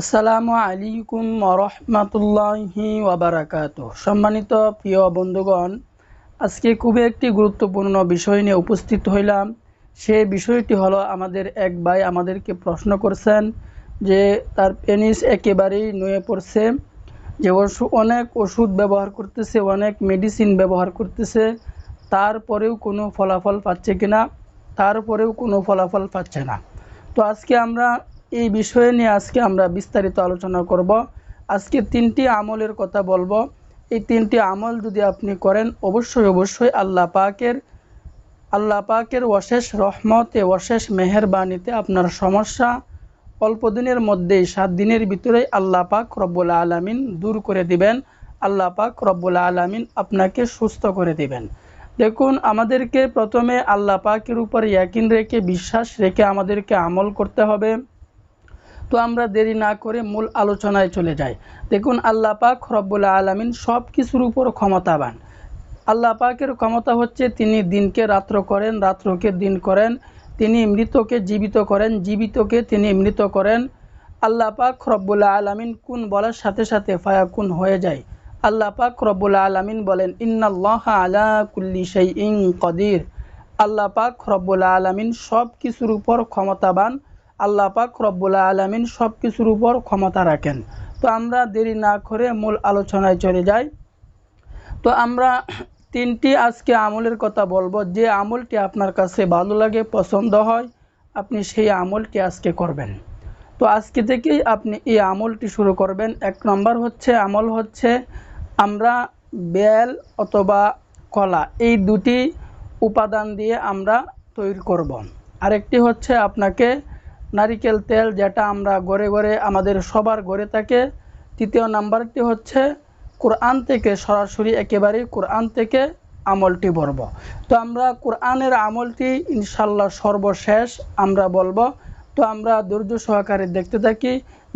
আসসালামু আলাইকুম রহমতুল্লাহি ওয়াবারাকাত সম্মানিত প্রিয় বন্ধুগণ, আজকে খুবই একটি গুরুত্বপূর্ণ বিষয় নিয়ে উপস্থিত হইলাম। সেই বিষয়টি হলো আমাদের এক ভাই আমাদেরকে প্রশ্ন করছেন যে তার পেনিস একেবারেই নুয়ে পড়ছে, যে অনেক ওষুধ ব্যবহার করতেছে, অনেক মেডিসিন ব্যবহার করতেছে তারপরেও কোনো ফলাফল পাচ্ছে কিনা? তারপরেও কোনো ফলাফল পাচ্ছে না। তো আজকে আমরা এই বিষয়ে নিয়ে আজকে আমরা বিস্তারিত আলোচনা করব। আজকে তিনটি আমলের কথা বলব। এই তিনটি আমল যদি আপনি করেন, অবশ্যই অবশ্যই আল্লাহ পাকের আল্লাহ পাকের অশেষ রহমতে অশেষ মেহরবানিতে আপনার সমস্যা অল্প দিনের মধ্যেই, সাত দিনের ভিতরেই আল্লাহ পাক রব্বুল আলমিন দূর করে দিবেন। আল্লাহ পাক রব্বুল আলমিন আপনাকে সুস্থ করে দিবেন। দেখুন, আমাদেরকে প্রথমে আল্লাহ পাকের উপর ইয়াকিন রেখে, বিশ্বাস রেখে আমাদেরকে আমল করতে হবে। তো আমরা দেরি না করে মূল আলোচনায় চলে যাই। দেখুন, আল্লাহ পাক রব্বুল আলমিন সব কিছুর উপর ক্ষমতাবান। আল্লাহ পাকের ক্ষমতা হচ্ছে তিনি দিনকে রাত্র করেন, রাত্রকে দিন করেন, তিনি মৃতকে জীবিত করেন, জীবিতকে তিনি মৃত করেন। আল্লাহ পাক রব্বুল আলমিন কুন বলার সাথে সাথে ফায়া ফায়াকুন হয়ে যায়। আল্লাহ পাক রব্বুল আলমিন বলেন, ইন্নাল্লাহ আলা কুল্লি সেই ইং কদির। আল্লাহ পাক রব্বুল আলমিন সব কিছুর উপর ক্ষমতাবান। আল্লাহ পাক রব্বুল আলমিন সব কিছুর উপর ক্ষমতা রাখেন। তো আমরা দেরি না করে মূল আলোচনায় চলে যাই। তো আমরা তিনটি আজকে আমলের কথা বলব। যে আমলটি আপনার কাছে ভালো লাগে, পছন্দ হয়, আপনি সেই আমলটি আজকে করবেন। তো আজকে থেকেই আপনি এই আমলটি শুরু করবেন। এক নম্বর হচ্ছে, আমল হচ্ছে আমরা বেল অথবা কলা এই দুটি উপাদান দিয়ে আমরা তৈরি করব। আরেকটি হচ্ছে আপনাকে নারিকেল তেল যেটা আমরা গড়ে গড়ে আমাদের সবার গড়ে থাকে। তৃতীয় নাম্বারটি হচ্ছে, কোরআন থেকে সরাসরি একেবারে কোরআন থেকে আমলটি বলব তো আমরা কোরআনের আমলটি ইনশাল্লাহ সর্বশেষ আমরা বলব। তো আমরা ধৈর্য সহকারে দেখতে থাকি,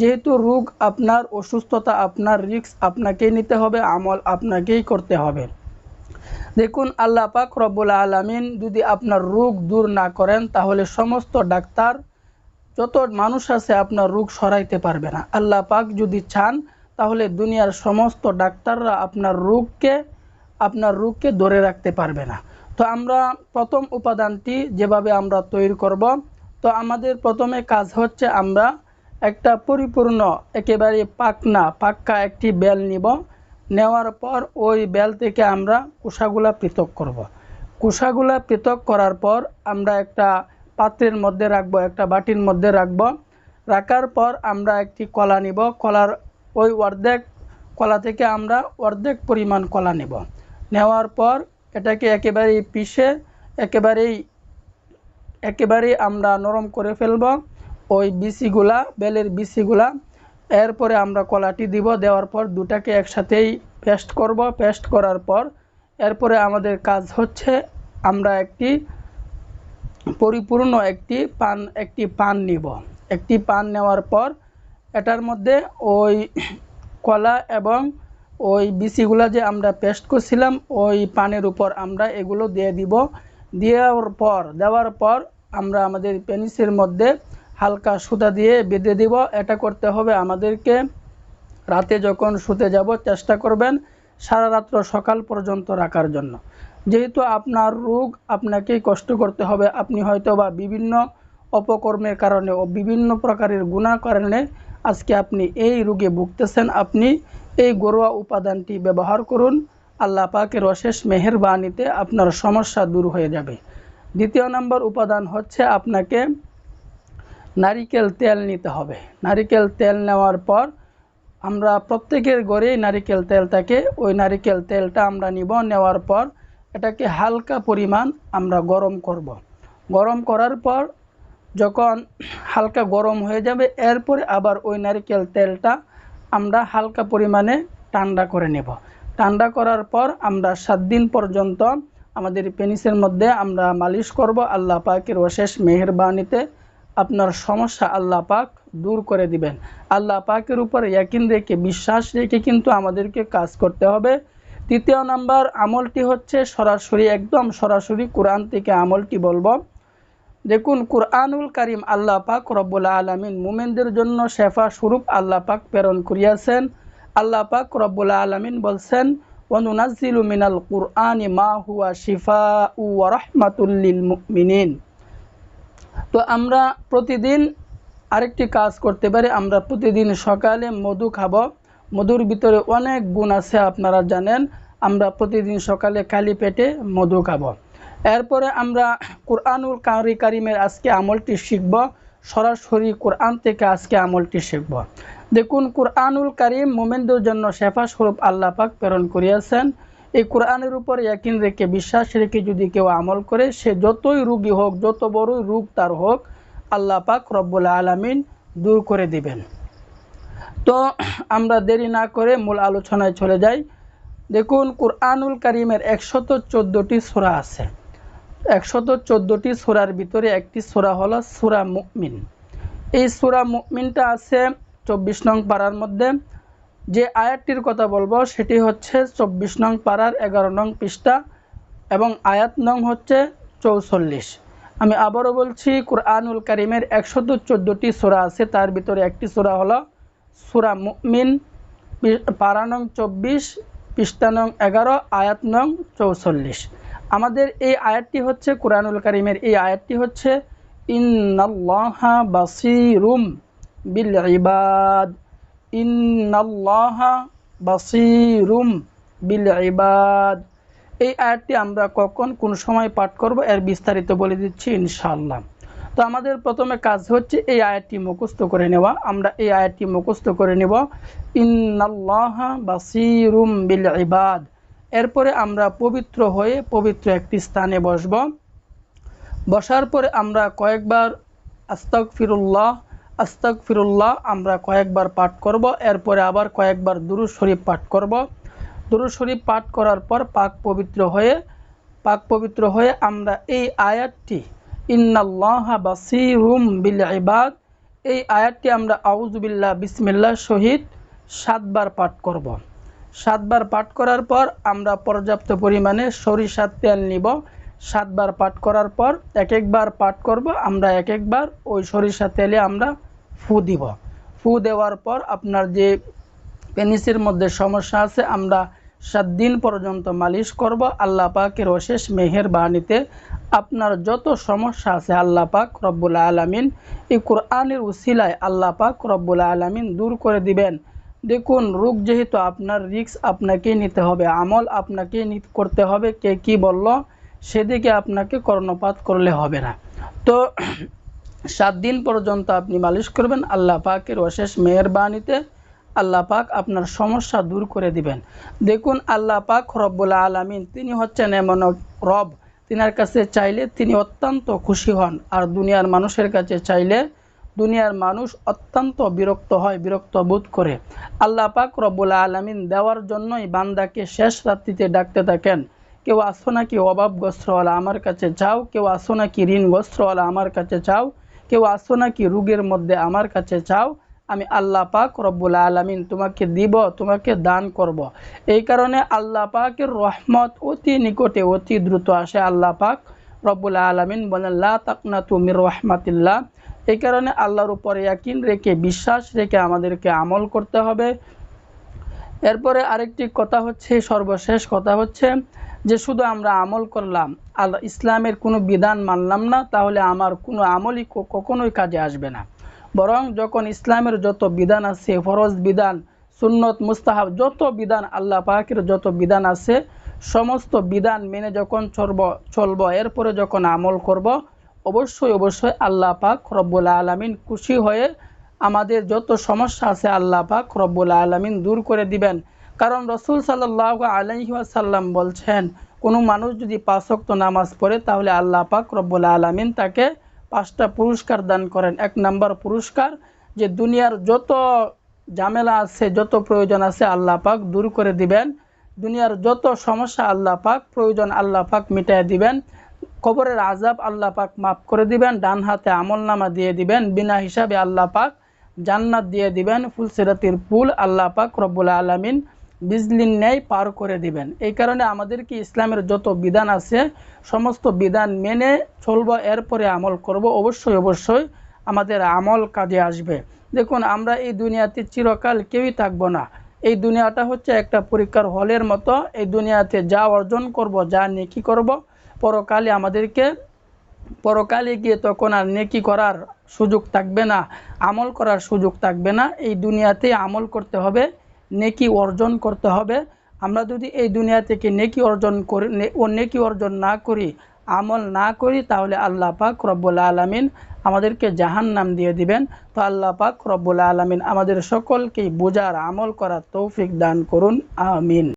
যেহেতু রোগ আপনার, অসুস্থতা আপনার রিক্স আপনাকেই নিতে হবে, আমল আপনাকেই করতে হবে। দেখুন, আল্লাহ পাক রব্বুল আলমিন যদি আপনার রোগ দূর না করেন, তাহলে সমস্ত ডাক্তার যত মানুষ আছে আপনার রোগ সরাইতে পারবে না। আল্লাহ পাক যদি চান, তাহলে দুনিয়ার সমস্ত ডাক্তাররা আপনার রোগকে আপনার রোগকে ধরে রাখতে পারবে না। তো আমরা প্রথম উপাদানটি যেভাবে আমরা তৈরি করব, তো আমাদের প্রথমে কাজ হচ্ছে আমরা একটা পরিপূর্ণ, একেবারে পাকনা, পাক্কা একটি বেল নিব। নেওয়ার পর ওই বেল থেকে আমরা কুষাগুলা পৃথক করব। কুষাগুলা পৃথক করার পর আমরা একটা পাত্রের মধ্যে রাখব, একটা বাটির মধ্যে রাখব। রাখার পর আমরা একটি কলা নিব। কলার ওই অর্ধেক কলা থেকে আমরা অর্ধেক পরিমাণ কলা নেব। নেওয়ার পর এটাকে একেবারেই পিষে, একেবারেই একেবারেই আমরা নরম করে ফেলব। ওই বিসিগুলা বেলের বিসিগুলা এরপরে আমরা কলাটি দিব। দেওয়ার পর দুটাকে একসাথেই পেস্ট করব। পেস্ট করার পর এরপরে আমাদের কাজ হচ্ছে আমরা একটি পরিপূর্ণ একটি পান একটি পান নিব। একটি পান নেওয়ার পর এটার মধ্যে ওই কলা এবং ওই বিচিগুলো যে আমরা পেস্ট করছিলাম, ওই পানের উপর আমরা এগুলো দিয়ে দিব। দেওয়ার পর দেওয়ার পর আমরা আমাদের পেনিসের মধ্যে হালকা সুতা দিয়ে বেঁধে দিব। এটা করতে হবে আমাদেরকে রাতে যখন শুতে যাব, চেষ্টা করবেন সারা রাত্র সকাল পর্যন্ত রাখার জন্য। যেহেতু আপনার রোগ আপনাকেই কষ্ট করতে হবে, আপনি হয়তো বা বিভিন্ন অপকর্মের কারণে ও বিভিন্ন প্রকারের গুণার কারণে আজকে আপনি এই রোগে ভুগতেছেন, আপনি এই ঘরোয়া উপাদানটি ব্যবহার করুন, আল্লাহ পাকের অশেষ মেহরবানিতে আপনার সমস্যা দূর হয়ে যাবে। দ্বিতীয় নম্বর উপাদান হচ্ছে আপনাকে নারিকেল তেল নিতে হবে। নারিকেল তেল নেওয়ার পর আমরা প্রত্যেকের ঘরেই নারিকেল তেল থাকে ওই নারিকেল তেলটা আমরা নিব, নেওয়ার পর এটাকে হালকা পরিমাণ আমরা গরম করব। গরম করার পর যখন হালকা গরম হয়ে যাবে, এরপরে আবার ওই নারিকেল তেলটা আমরা হালকা পরিমাণে ঠান্ডা করে নেব। ঠান্ডা করার পর আমরা সাত দিন পর্যন্ত আমাদের পেনিসের মধ্যে আমরা মালিশ করব। আল্লাহ পাকের অশেষ মেহরবানিতে আপনার সমস্যা আল্লাহ পাক দূর করে দিবেন। আল্লাহ পাকের উপর ইয়াকিন রেখে, বিশ্বাস রেখে কিন্তু আমাদেরকে কাজ করতে হবে। তৃতীয় নাম্বার, আমলটি হচ্ছে সরাসরি, একদম সরাসরি কোরআন থেকে আমলটি বলব। দেখুন, কুরআনুল কারিম আল্লাহ পাক রব্বুল আলমিন মুমেনদের জন্য শেফা স্বরূপ আল্লাহ পাক প্রেরণ করিয়াছেন। আল্লাহ পাক রব্বুল আলমিন বলছেন, ওয়ানুনাজ্জিলু মিনাল কুরআনি মা হুয়া শিফা উ রহমাতুল্লিল মুমিনিন। তো আমরা প্রতিদিন আরেকটি কাজ করতে পারি। আমরা প্রতিদিন সকালে মধু খাব। মধুর ভিতরে অনেক গুণ আছে, আপনারা জানেন। আমরা প্রতিদিন সকালে খালি পেটে মধু খাব। এরপরে আমরা কোরআনুল কারি কারিমের আজকে আমলটি শিখব। সরাসরি কোরআন থেকে আজকে আমলটি শিখব। দেখুন, কোরআনুল কারিম মোমেনদের জন্য শেফা স্বরূপ আল্লাহ পাক প্রেরণ করিয়াছেন। এই কোরআনের উপর একিন রেখে, বিশ্বাস রেখে যদি কেউ আমল করে, সে যতই রুগী হোক, যত বড়ই রোগ তার হোক, আল্লাহ পাক রব্বুল আলমিন দূর করে দিবেন। তো আমরা দেরি না করে মূল আলোচনায় চলে যাই। দেখুন, কোরআনুল কারিমের একশত চোদ্দোটি সোরা আছে। একশত চোদ্দোটি সোরার ভিতরে একটি সোরা হলো সুরা মুকমিন এই সুরা মুকমিনটা আছে চব্বিশ নং পাড়ার মধ্যে। যে আয়াতটির কথা বলব, সেটি হচ্ছে চব্বিশ নং পাড়ার এগারো নং পৃষ্ঠা এবং আয়াত নং হচ্ছে চৌচল্লিশ। আমি আবারও বলছি, কোরআনুল কারিমের একশত চোদ্দোটি সোরা আছে, তার ভিতরে একটি সোরা হলো সুরা মুমিন পারা নং চব্বিশ, পৃষ্ঠা নং এগারো, আয়াত নং চৌচল্লিশ। আমাদের এই আয়াতটি হচ্ছে কোরআনুল কারিমের, এই আয়াতটি হচ্ছে, ইন্নাল্লাহা বাসিরুম বিল ইবাদ। ইন্নাল্লাহা বাসিরুম বিল ইবাদ। এই আয়াতটি আমরা কখন, কোন সময় পাঠ করব, এর বিস্তারিত বলে দিচ্ছি ইনশাআল্লাহ। তো আমাদের প্রথমে কাজ হচ্ছে এই আয়াতটি মুখস্থ করে নেওয়া। আমরা এই আয়াতটি মুখস্থ করে নেব। ইন্নাল্লাহা বাসিরুম বিল ইবাদ। এরপরে আমরা পবিত্র হয়ে পবিত্র একটি স্থানে বসব। বসার পরে আমরা কয়েকবার আস্তাক ফিরুল্লাহ আস্তাক ফিরুল্লাহ আমরা কয়েকবার পাঠ করব। এরপরে আবার কয়েকবার দুরু শরীফ পাঠ করব। দুরু শরীফ পাঠ করার পর পাক পবিত্র হয়ে, পাক পবিত্র হয়ে আমরা এই আয়াতটি ইবাদ। এই আয়াতটি আমরা আউজুবিল্লাহ বিসমিল্লাহ শহীদ সাতবার পাঠ করব। সাতবার পাঠ করার পর আমরা পর্যাপ্ত পরিমাণে সরিষার তেল নিব। সাতবার পাঠ করার পর এক একবার পাঠ করব। আমরা এক একবার ওই সরিষা তেলে আমরা ফু দিব। ফু দেওয়ার পর আপনার যে পেনিসের মধ্যে সমস্যা আছে, আমরা সাত দিন পর্যন্ত মালিশ করব। আল্লাহ পাকের অশেষ মেহের বাণীতে আপনার যত সমস্যা আছে আল্লাহ পাক রব্বুল আলমিন এই কোরআনের উসিলায় আল্লাহ পাক রব্বুল আলমিন দূর করে দিবেন। দেখুন, রোগ যেহেতু আপনার রিক্স আপনাকেই নিতে হবে, আমল আপনাকেই করতে হবে, কে কি বলল? সেদিকে আপনাকে কর্ণপাত করলে হবে না। তো সাত দিন পর্যন্ত আপনি মালিশ করবেন আল্লাহ পাকের অশেষ মেহরবানিতে। আল্লাহ পাক আপনার সমস্যা দূর করে দিবেন। দেখুন, আল্লাহ পাক রব্বুল আলমিন, তিনি হচ্ছেন এমন রব। তিনার কাছে চাইলে তিনি অত্যন্ত খুশি হন। আর দুনিয়ার মানুষের কাছে চাইলে দুনিয়ার মানুষ অত্যন্ত বিরক্ত হয়, বিরক্ত বোধ করে। আল্লাহ পাক রব্বুল আলমিন দেওয়ার জন্যই বান্দাকে শেষ রাত্রিতে ডাকতে থাকেন। কেউ আসো নাকি অভাবগ্রস্তওয়ালা আমার কাছে চাও? কেউ আসো নাকি ঋণগ্রস্তওয়ালা আমার কাছে চাও? কেউ আসো নাকি রোগের মধ্যে আমার কাছে চাও? আমি আল্লাহ পাক রব্বুল আলমিন তোমাকে দিব, তোমাকে দান করব। এই কারণে আল্লাহ পাকের রহমত অতি নিকটে, অতি দ্রুত আসে আল্লাহ পাক রব্বুল আলমিন বলেন, লা তাকনা তুমির রহমাতিল্লাহ। এই কারণে আল্লাহর উপরে ইয়াকিন রেখে, বিশ্বাস রেখে আমাদেরকে আমল করতে হবে। এরপরে আরেকটি কথা হচ্ছে, সর্বশেষ কথা হচ্ছে যে শুধু আমরা আমল করলাম আল্লাহ ইসলামের কোনো বিধান মানলাম না, তাহলে আমার কোনো আমলই কখনোই কাজে আসবে না। বরং যখন ইসলামের যত বিধান আছে, ফরজ বিধান, সুন্নত, মুস্তাহাব, যত বিধান, আল্লাহ পাকের যত বিধান আছে, সমস্ত বিধান মেনে যখন চলব চলব, এরপরে যখন আমল করব, অবশ্যই অবশ্যই আল্লাহ পাক রব্বুল আলমিন খুশি হয়ে আমাদের যত সমস্যা আছে, আল্লাহ পাক রব্বুল আলমিন দূর করে দিবেন। কারণ রসুল সাল্লাহ আলহিহাসাল্লাম বলছেন, কোনো মানুষ যদি পাঁচক্ত নামাজ পড়ে, তাহলে আল্লাহ পাক রব্বুল আলমিন তাকে পাঁচটা পুরস্কার দান করেন। এক নাম্বার পুরস্কার যে দুনিয়ার যত ঝামেলা আছে, যত প্রয়োজন আছে আল্লাহ পাক দূর করে দিবেন। দুনিয়ার যত সমস্যা আল্লাহ পাক প্রয়োজন আল্লাহ পাক মিটাই দিবেন। কবরের আজাব আল্লাহ পাক মাফ করে দিবেন। ডান হাতে আমল নামা দিয়ে দিবেন। বিনা হিসাবে আল্লাহ পাক জান্নাত দিয়ে দিবেন। ফুলসিরাতির পুল আল্লাহ পাক রব্বুল আলমিন বিজলিন ন্যায় পার করে দিবেন। এই কারণে আমাদেরকে ইসলামের যত বিধান আছে, সমস্ত বিধান মেনে চলব, এরপরে আমল করব। অবশ্যই অবশ্যই আমাদের আমল কাজে আসবে। দেখুন, আমরা এই দুনিয়াতে চিরকাল কেউই থাকব না। এই দুনিয়াটা হচ্ছে একটা পরীক্ষার হলের মতো। এই দুনিয়াতে যা অর্জন করব, যা নেকি করব, পরকালে আমাদেরকে, পরকালে গিয়ে তখন আর নেকি করার সুযোগ থাকবে না, আমল করার সুযোগ থাকবে না। এই দুনিয়াতে আমল করতে হবে। নেকি অর্জন করতে হবে। আমরা যদি এই দুনিয়া থেকে নেকি অর্জন করি ও নেকি অর্জন না করি, আমল না করি, তাহলে আল্লাহ পাক রব্বুল আলমিন আমাদেরকে জাহান নাম দিয়ে দিবেন। তো আল্লাহ পাক রব্বুল আলমিন আমাদের সকলকেই বোঝার, আমল করার তৌফিক দান করুন। আমিন।